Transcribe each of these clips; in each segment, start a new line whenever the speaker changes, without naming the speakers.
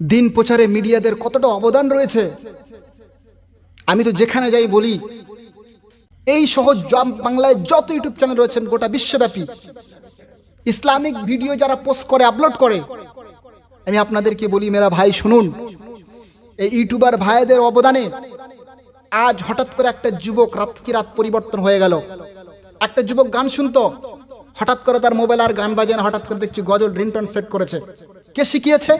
দিন প্রচারে মিডিয়াদের কতটা অবদান রয়েছে? আমি তো যেখানে যাই বলি, এই সহজ জব বাংলায় যত ইউটিউব চ্যানেল রয়েছেন গোটা বিশ্বব্যাপী। ইসলামিক ভিডিও যারা পোস্ট করে আপলোড করে, আমি আপনাদেরকে বলি, মেরা ভাই, শুনুন। এই ইউটিউবার ভাইদের অবদানে আজ হঠাৎ করে একটা যুবক রাত কি রাত পরিবর্তন হয়ে গেল। একটা যুবক গান শুনতো, হঠাৎ করে তার মোবাইল আর গান বাজে না, হঠাৎ করে দেখছি গজল রিংটন সেট করেছে। কে শিখিয়েছে?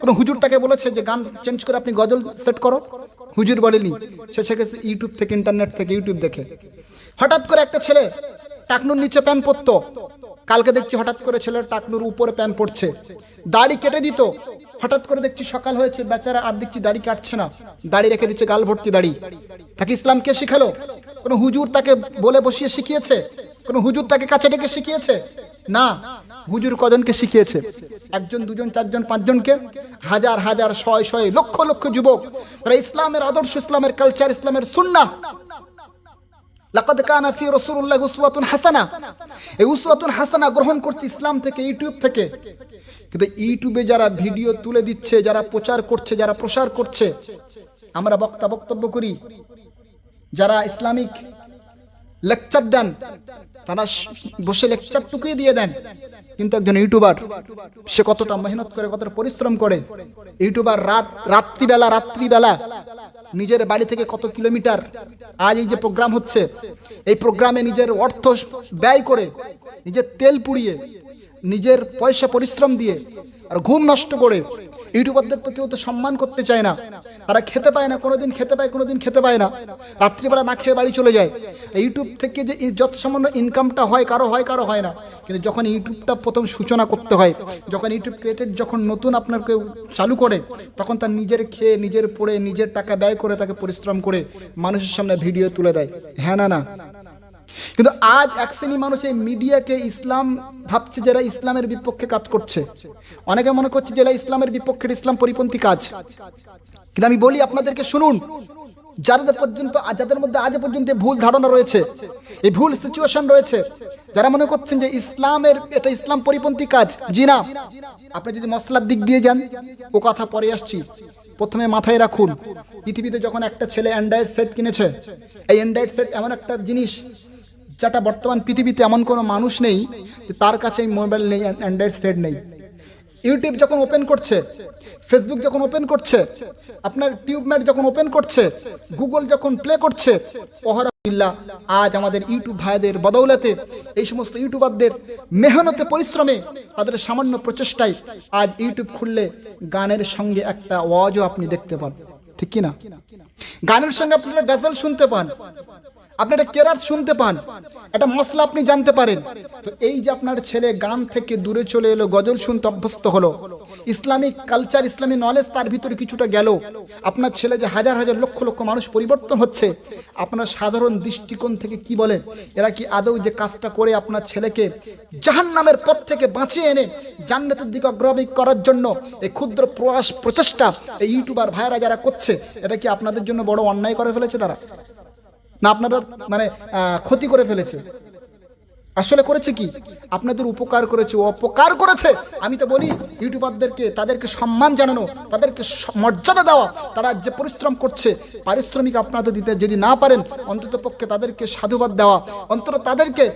কোনো হুজুর তাকে বলেছে যে, গান চেঞ্জ করে আপনি গজল সেট করো? হুজুর বলেনি। সে শিখেছে ইউটিউব থেকে ইন্টারনেট থেকে ইউটিউব দেখে। হঠাৎ করে একটা ছেলে টাকনুর নিচে প্যান পরতো। কালকে দেখছি হঠাৎ করে ছেলের টাকনুর উপরে প্যান পড়ছে। দাড়ি কেটে দিত। হঠাৎ করে দেখছি সকাল হয়েছে, বেচারা আর দেখছি দাড়ি কাটছে না। দাড়ি রেখে দিচ্ছে গাল ভর্তি দাড়ি। তাকে ইসলাম কে শিখালো? কোনো হুজুর তাকে বলে বসিয়ে শিখিয়েছে? কোনো হুজুর তাকে কাছে ডেকে শিখিয়েছে? না। হুজুর কজনকে শিখিয়েছে? একজন, দুজন, চারজন, পাঁচজনকে? হাজার হাজার, শয় শয়, লক্ষ লক্ষ যুবক। তারা ইসলামের আদর্শ, ইসলামের কালচার ইসলামের সুন্না লাকাদ কানা ফি রাসূলুল্লাহ উসওয়াতুন হাসানা। এই উসওয়াতুন হাসানা গ্রহণ করছে ইসলাম থেকে, ইউটিউব থেকে। কিন্তু ইউটিউবে যারা ভিডিও তুলে দিচ্ছে, যারা প্রচার করছে, যারা প্রসার করছে, আমরা বক্তা বক্তব্য করি। যারা ইসলামিক লেকচার দেন। তারা বসে লেকচার টুকিয়ে দিয়ে দেন। কিন্তু একজন ইউটিউবার সে কতটা মেহনত করে, কতটা পরিশ্রম করে। ইউটিউবার রাত রাত্রিবেলা রাত্রিবেলা নিজের বাড়ি থেকে কত কিলোমিটার আজ এই যে প্রোগ্রাম হচ্ছে, এই প্রোগ্রামে নিজের অর্থ ব্যয় করে, নিজের তেল পুড়িয়ে, নিজের পয়সা পরিশ্রম দিয়ে আর ঘুম নষ্ট করে ইউটিউবারদের তো কেউ তো সম্মান করতে চায় না। তারা খেতে পায় না, কোনোদিন খেতে পায়, কোনোদিন খেতে পায় না। রাত্রিবেলা না খেয়ে বাড়ি চলে যায়। ইউটিউব থেকে যে যত সামান্য ইনকামটা হয়, কারও হয় কারও হয় না। কিন্তু যখন ইউটিউবটা প্রথম সূচনা করতে হয়, যখন ইউটিউব ক্রিয়েটেড যখন নতুন আপনার কেউ চালু করে, তখন তার নিজের খেয়ে, নিজের পড়ে, নিজের টাকা ব্যয় করে তাকে পরিশ্রম করে মানুষের সামনে ভিডিও তুলে দেয়। হ্যাঁ না না। কিন্তু আজ এক শ্রেণি মানুষ এই মিডিয়াকে ইসলাম ভাবছে যারা ইসলামের বিপক্ষে কাজ করছে। অনেকে মনে করছে যারা ইসলামের বিপক্ষে ইসলাম পরিপন্থী কাজ। কিন্তু আমি বলি আপনাদেরকে শুনুন, যাদের পর্যন্ত যাদের মধ্যে আজ পর্যন্ত ভুল ধারণা রয়েছে, এই ভুল সিচুয়েশন রয়েছে, যারা মনে করছেন যে ইসলামের, এটা ইসলাম পরিপন্থী কাজ, জি না। আপনি যদি মশলার দিক দিয়ে যান, ও কথা পরে আসছি। প্রথমে মাথায় রাখুন, পৃথিবীতে যখন একটা ছেলে অ্যান্ড্রয়েড সেট কিনেছে, এই অ্যান্ড্রয়েড সেট এমন একটা জিনিস যেটা বর্তমান পৃথিবীতে এমন কোনো মানুষ নেই যে তার কাছে মোবাইল নেই অ্যান্ড্রয়েড সেট নেই। ইউটিউব যখন ওপেন করছে ফেসবুক যখন ওপেন করছে, আপনার টিউবম্যাট যখন ওপেন করছে গুগল যখন প্লে করছে ওহরাবিল্লাহ আজ আমাদের ইউটিউব ভাইদের বদৌলতে এই সমস্ত ইউটিউবারদের মেহনতে পরিশ্রমে তাদের সামান্য প্রচেষ্টায় আজ ইউটিউব খুললে গানের সঙ্গে একটা ওয়াজও আপনি দেখতে পান। ঠিক কি না গানের সঙ্গে আপনারা গজল শুনতে পান। আপনারা কেরাত শুনতে পান। একটা মশলা আপনি জানতে পারেন। তো এই যে আপনার ছেলে গান থেকে দূরে চলে এলো, গজল শুনতে অভ্যস্ত হলো। ইসলামিক কালচার ইসলামিক নলেজ তার ভিতরে কিছুটা গেল। আপনার ছেলে যে হাজার হাজার লক্ষ লক্ষ মানুষ পরিবর্তন হচ্ছে, আপনার সাধারণ দৃষ্টিকোণ থেকে কি বলে এরা কি আদৌ যে কাজটা করে আপনার ছেলেকে জাহান নামের পথ থেকে বাঁচিয়ে এনে জান্নাতের দিকে অগ্রগতি করার জন্য এই ক্ষুদ্র প্রয়াস, প্রচেষ্টা এই ইউটিউবার ভাইয়েরা যারা করছে, এটা কি আপনাদের জন্য বড় অন্যায় করে ফেলেছে তারা? না আপনারা মানে ক্ষতি করে ফেলেছে। আসলে করেছে কি? আপনাদের উপকার করেছে অপকার করেছে। আমি তো বলি, ইউটিউবারদেরকে, তাদেরকে সম্মান জানানো, তাদেরকে মর্যাদা দেওয়া, তারা যে পরিশ্রম করছে, পারিশ্রমিক আপনারা দিতে যদি না পারেন, অন্তত পক্ষে তাদেরকে সাধুবাদ দেওয়া, অন্তত তাদেরকে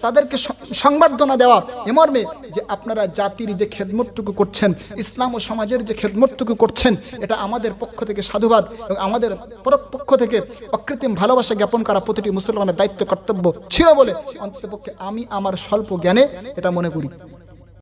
তাদেরকে সংবর্ধনা দেওয়া। এমর্মে যে আপনারা জাতির যে খেদমতটুকু করছেন, ইসলাম ও সমাজের যে খেদমতটুকু করছেন, এটা আমাদের পক্ষ থেকে সাধুবাদ এবং আমাদের পর- পক্ষ থেকে অকৃত্রিম ভালোবাসা জ্ঞাপন করা প্রতিটি মুসলমানের দায়িত্ব, কর্তব্য ছিল বলে অন্তত পক্ষে আমি আমার স্বল্প জ্ঞানে এটা মনে করি।